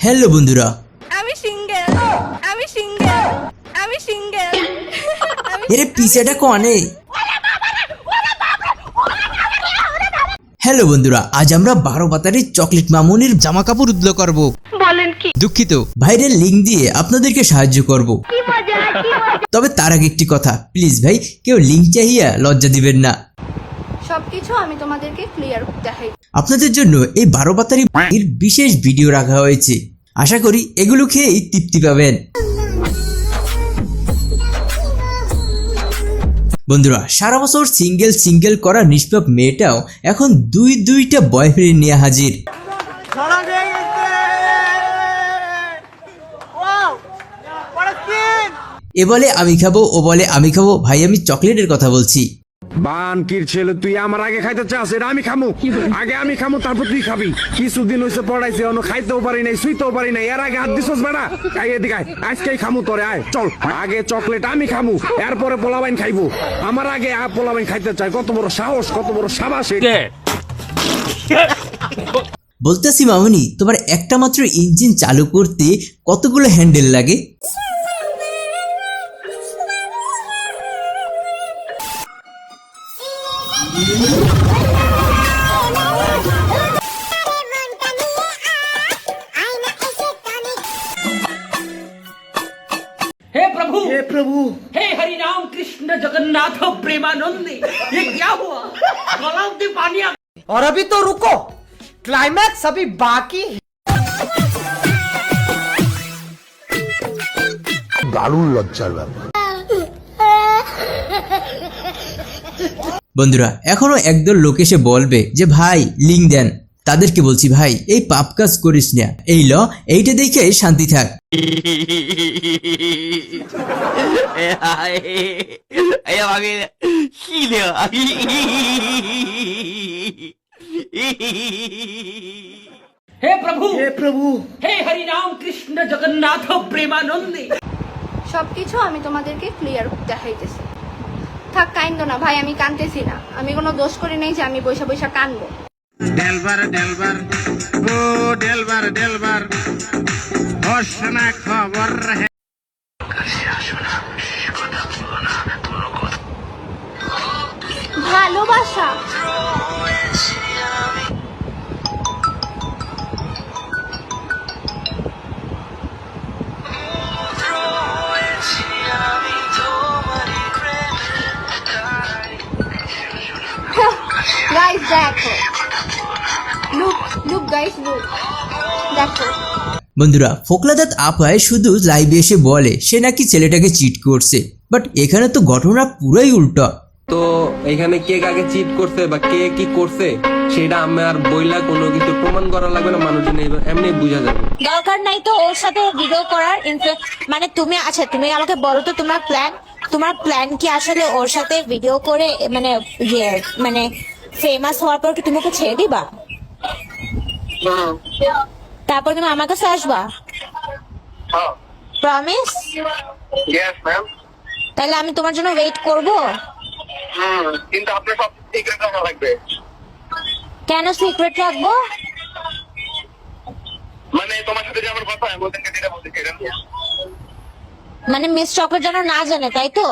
Hello বন্ধুরা। আমি single. আমি সিঙ্গেল। আমি সিঙ্গেল। এরে পিছেটা কনে? হ্যালো বন্ধুরা আজ আমরা বারো পাতারি চকলেট মামুনির জামা কাপড় উদ্ধার করব। বলেন কি? দুঃখিত ভাইরাল লিঙ্ক দিয়ে আপনাদেরকে সাহায্য করব। তবে তার আগে একটি কথা প্লিজ ভাই কেউ লিঙ্ক চাহিয়া লজ্জা দিবেন না। সবকিছু আমি তোমাদেরকে ক্লিয়ার দেখাই। আপনাদের জন্য এই বারো এর বিশেষ ভিডিও রাখা হয়েছে। আশা করি এগুলো খেয়েই তৃপ্তি পাবেন। বন্ধুরা, সারা বছর সিঙ্গেল সিঙ্গেল করা নিষ্পাপ মেয়েটাও এখন দুই দুইটা বয়ফ্রেন্ড নিয়ে হাজির! এ বলে আমি খাব, ও বলে আমি খাব, ভাই আমি চকলেটের কথা বলছি। বান কির ছেলে তুই আমার আগে খাইতে চাস এটা আমি খামু। আগে আমি খামু তারপর তুই খাবি। কিছুদিন হইছে পড়াইছে অন্য খাইতেও পারি নাই শুইতেও পারি নাই। এর আগে হাত দিছস বেড়া আই এদিকে আয় আজকেই খামু তোরে আয় চল। আগে চকলেট আমি খামু এরপরে পোলাবাইন খাইবো। আমার আগে আ পোলাবাইন খাইতে চাই কত বড় সাহস কত বড় সাবাস। বলতেছি মামনি তোমার একটা মাত্র ইঞ্জিন চালু করতে কতগুলো হ্যান্ডেল লাগে? हे प्रभु হে প্রভু हे हरि राम कृष्ण जगन्नाथ प्रेमानंद ये क्या हुआ गलाव से पानी आ और अभी तो रुको क्लाइमैक्स अभी बाकी है দারুণ লজ্জার ব্যাপার বন্ধুরা এখনও একদল লোক এসে বলবে যে ভাই লিঙ্ক দেন। তাদেরকে বলছি ভাই এই পাপ কাজ করিস না। এই ল এইটা দেখে শান্তি থাক। হে প্রভু! হে প্রভু! হে হরি রাম কৃষ্ণ জগন্নাথ সবকিছু আমি তোমাদেরকে ক্লিয়ার দেখাইতেছি। থাক কাইন্দ না। ভাই আমি কানতেছি না। আমি কোনো দোষ করি নাই যে আমি বৈশা বৈশা কানবো। ডেলবার ডেলবার ও ডেলবার ডেলবার। হোস খবর হে। ভালোবাসা? গাইস লুক দেখো বন্ধুরা ফোকলাদাত আপায় শুধু লাইভে এসে বলে সে নাকি ছেলেটাকে চিট করছে। বাট এখানে তো ঘটনা পুরাই উল্টো। তো এখানে কে কাকে চিট করছে বা কে কি করছে সেটা আমার বইলা কোনো কিছু প্রমাণ করা লাগবে না মানুষজন এমনি বুঝা যাবে। দরকার নাই তো ওর সাথে ভিডিও করার মানে তুমি আচ্ছা তুমি আমাকে বলো তো তোমার প্ল্যান তোমার প্ল্যান কি আসলে ওর সাথে ভিডিও করে মানে ইয়ে মানে ফেমাস হওয়ার পর কি তুমি ওকে ছেড়ে দিবা? তারপর তুমি আমার কাছে আসবা? প্রমিস ইয়েস তাহলে আমি তোমার জন্য ওয়েট করব? কিন্তু আপনার সব সিক্রেট রাখা লাগবে। কেন সিক্রেট রাখব? মানে তোমার সাথে যে আমার কথা আমি বলতেন যেটা বলতে মানে মিস চকলেট যেন না জানে তাই তো।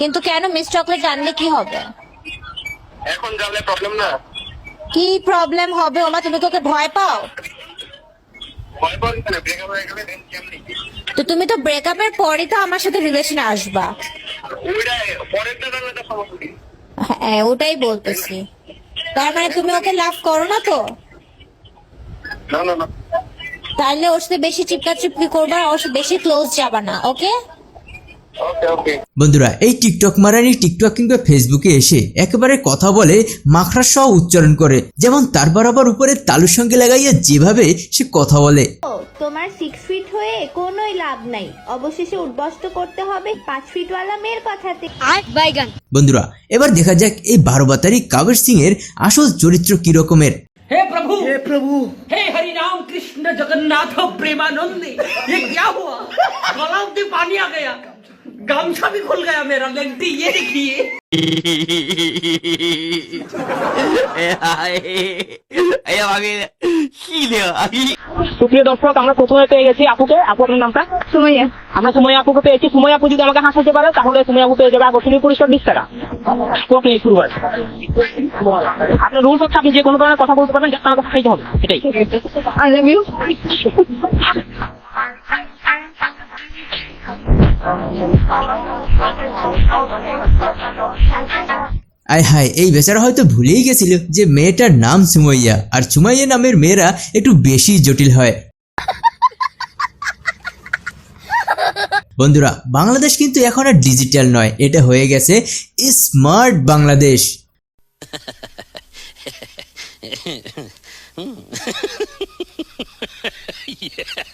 কিন্তু কেন মিস চকলেট জানলে কি হবে? এখন জানলে প্রবলেম না। কি প্রবলেম হবে? ওমা তুমি তোকে ভয় পাও? তো তুমি তো ব্রেকআপের পরই তো আমার সাথে রিলেশনে আসবা। হ্যাঁ ওটাই বলতেছি। তার মানে তুমি ওকে লাভ করো না তো? তাহলে ওর সাথে বেশি চিপকা চিপকি করবা ওর সাথে বেশি ক্লোজ যাবা না ওকে বন্ধুরা এই টিকটক মারানি টিকটক কিংবা ফেসবুকে এসে একেবারে কথা বলে মাখরা সহ উচ্চারণ করে যেমন তার বরাবর উপরে তালুর সঙ্গে লাগাইয়া যেভাবে সে কথা বলে তোমার সিক্স ফিট হয়ে কোনোই লাভ নাই অবশেষে উদ্বস্ত করতে হবে পাঁচ ফিটওয়ালা মেয়ের কথাতে বন্ধুরা এবার দেখা যাক এই বারো বাতারি কাবের সিং এর আসল চরিত্র কি রকমের हे प्रभु হে প্রভু हे हरि राम कृष्ण जगन्नाथ प्रेमानंद ये क्या हुआ गलाव से पानी आ गया गामछा भी खुल गया मेरा लेंटी ये देखिए এ ভাবে কি সুপ্রিয় দর্শক আমরা প্রথমে পেয়ে গেছি আপুকে আপু আপনার নামটা সুমাইয়া আমরা সুময় আপুকে পেয়েছি সুময় আপু যদি আমাকে হাসাতে পারে তাহলে সুময় আপু পেয়ে যাবে আকর্ষণীয় পুরস্কার বিশ টাকা আপু, আপনি শুরু করেন আপনার রুলস হচ্ছে আপনি যে কোনো ধরনের কথা বলতে পারবেন যাতে আমাকে হাসাইতে হবে এটাই আই লাভ ইউ আয় হায়, এই বেচারা হয়তো ভুলেই গেছিল যে মেয়েটার নাম সুমাইয়া। আর সুমাইয়া নামের মেয়েরা একটু বেশি জটিল হয়। বন্ধুরা, বাংলাদেশ কিন্তু এখন আর ডিজিটাল নয়, এটা হয়ে গেছে স্মার্ট বাংলাদেশ।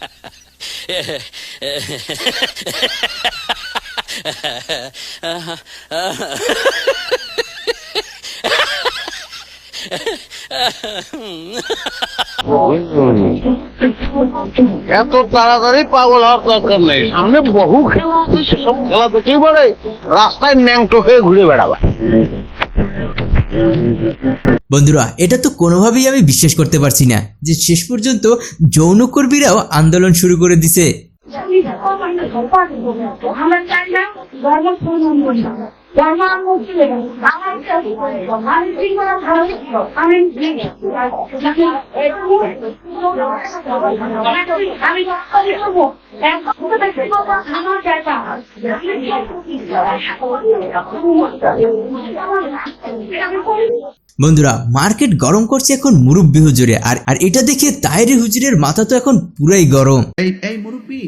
এত তাড়াতাড়ি পাগল হওয়ার দরকার নেই। সামনে বহু খেলা আছে, সেসব খেলা দেখেই পারে রাস্তায় ন্যাংটো হয়ে ঘুরে বেড়াবে। বন্ধুরা, এটা তো কোনোভাবেই আমি বিশ্বাস করতে পারছি না যে শেষ পর্যন্ত যৌনকর্মীরাও আন্দোলন শুরু করে দিছে। বন্ধুরা মার্কেট গরম করছে এখন মুরব্বি হুজুরে আর আর এটা দেখে তাইরি হুজুরের মাথা তো এখন পুরাই গরম। এই এই মুরব্বি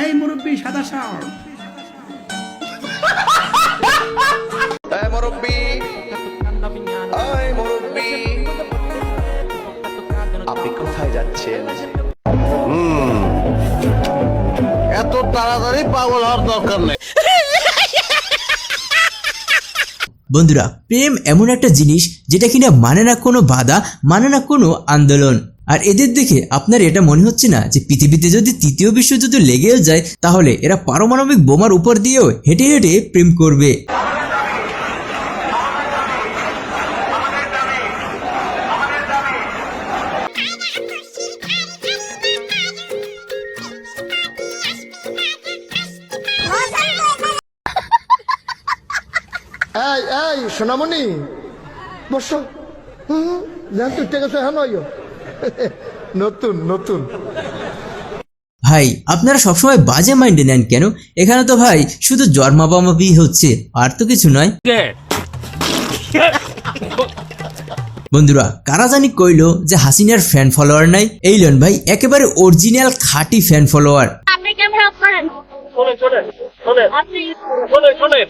এই মুরব্বি সাদা শাল মুরব্বী মুরব্বী। আপনি কোথায় যাচ্ছেন? এত তাড়াতাড়ি পাগল হওয়ার দরকার নেই। বন্ধুরা প্রেম এমন একটা জিনিস যেটা কিনা মানে না কোনো বাধা মানে না কোনো আন্দোলন। আর এদের দেখে আপনার এটা মনে হচ্ছে না যে পৃথিবীতে যদি তৃতীয় বিশ্বযুদ্ধ লেগেও যায় তাহলে এরা পারমাণবিক বোমার উপর দিয়েও হেঁটে হেঁটে প্রেম করবে। সোনামণি বসো। জান তুই ঠিক আছে হ্যাঁ নয় নতুন নতুন। ভাই আপনারা সবসময় বাজে মাইন্ডে নেন কেন? এখানে তো ভাই শুধু জন্মাবামাবি হচ্ছে আর তো কিছু নয়। বন্ধুরা কারা জানি কইলো যে হাসিনার ফ্যান ফলোয়ার নাই? এই লন ভাই একেবারে অরিজিনাল খাঁটি ফ্যান ফলোয়ার আপনি কেমন আপনার শোনেন শোনেন শোনেন।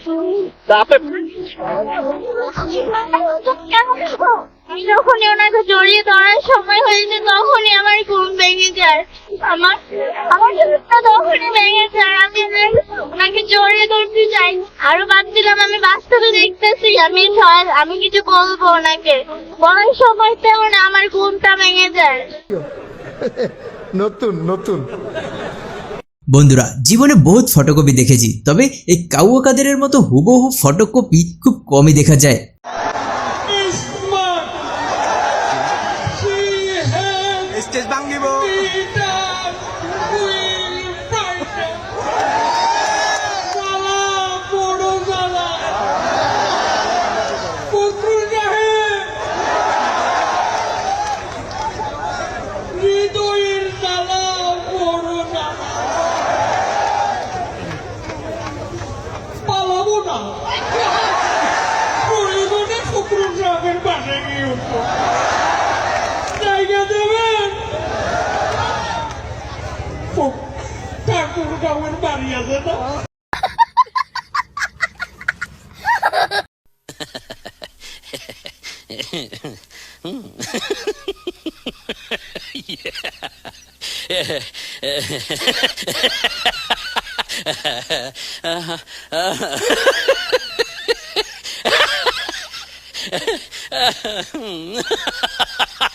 যখনই ওনাকে জড়িয়ে ধরার সময় হয়েছে তখনই আমার ঘুম ভেঙে যায়। আমার আমার ঘুমটা তখনই ভেঙে যায় আমি ওনাকে জড়িয়ে ধরতে চাই আরও ভাবছিলাম আমি বাস্তবে দেখতেছি আমি আমি কিছু বলব ওনাকে। বলার সময় তেমন আমার ঘুমটা ভেঙে যায়। নতুন নতুন। বন্ধুরা, জীবনে বহুত ফটোকপি দেখেছি, তবে এই কাউয়া কাদেরের মতো হুবহু ফটোকপি খুব কমই দেখা যায়। go with about you, Linda. yeah.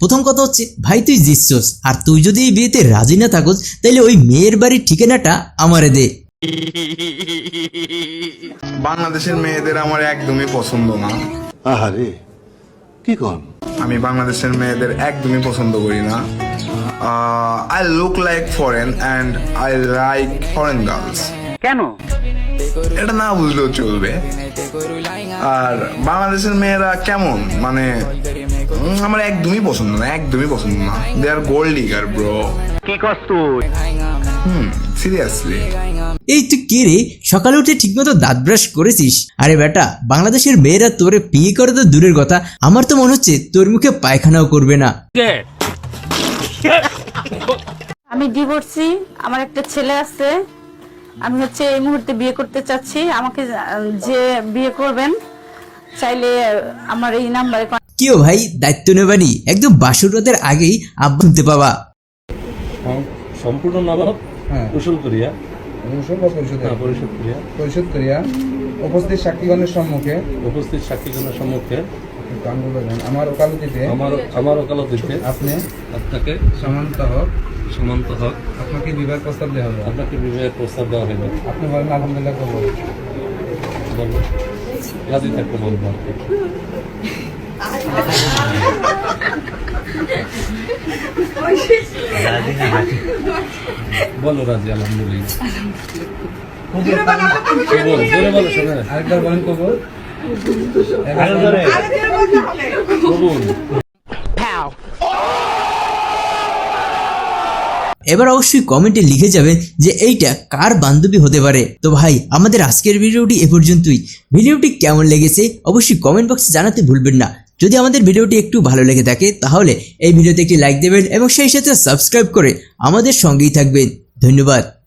প্রথম কথা হচ্ছে ভাই তুই জিতছস। আর তুই যদি এই বিয়েতে রাজি না থাকস তাহলে ওই মেয়ের বাড়ির ঠিকানাটা আমারে দে। বাংলাদেশের মেয়েদের আমার একদমই পছন্দ না। আহারে আমি বাংলাদেশের মেয়েদের একদমই পছন্দ করি না। I look like foreign and I like foreign girls কেন? এটা না বুঝলেও চলবে। আর বাংলাদেশের মেয়েরা কেমন? মানে আমার একদমই পছন্দ না একদমই পছন্দ না। দে আর গোল্ড ডিগার ব্রো কি তুই? হুম সিরিয়াসলি এই তুই কে রে? সকালে উঠে ঠিকমতো দাঁত ব্রাশ করেছিস? আরে বেটা বাংলাদেশের মেয়েরা তোরে বিয়ে করে তো দূরের কথা। আমার তো মনে হচ্ছে তোর মুখে পায়খানাও করবে না। কে? আমি ডিভোর্সি আমার একটা ছেলে আছে। আমি হচ্ছে এই মুহূর্তে বিয়ে করতে চাচ্ছি। আমাকে যে বিয়ে করবেন চাইলে আমার এই নাম্বারে কিও ভাই দায়িত্ব নেবানি একদম বাসুরদের আগেই আব্বা শুনতে পাবা। সম্পূর্ণ নবাব কুশল করিয়া? হ্যাঁ, পরিশোধ করিয়া। পরিশোধ করিয়া। উপস্থিত সাক্ষীগণের সম্মুখে। উপস্থিত সাক্ষীগণের সম্মুখে। আমার ওকালতিতে আমার আমার ওকালতিতে আপনি আপনাকে সমান্ত হক। সমান্ত হক। আপনাকে বিবাহ প্রস্তাব দেওয়া হবে। আপনাকে বিবাহের প্রস্তাব দেওয়া হইল আপনি বলেন আলহামদুলিল্লাহ করব। বলব রাজি থাকতে বলব। বলো রাজি আলহামদুলিল্লাহ। আরেকবার বলেন কবুল। এবার অবশ্যই কমেন্টে লিখে যাবেন যে এইটা কার বান্ধবী হতে পারে। তো ভাই, আমাদের আজকের ভিডিওটি এ পর্যন্তই। ভিডিওটি কেমন লেগেছে অবশ্যই কমেন্ট বক্সে জানাতে ভুলবেন না। যদি আমাদের ভিডিওটি একটু ভালো লেগে থাকে, তাহলে এই ভিডিওতে একটি লাইক দেবেন এবং সেই সাথে সাবস্ক্রাইব করে আমাদের সঙ্গেই থাকবেন। ধন্যবাদ।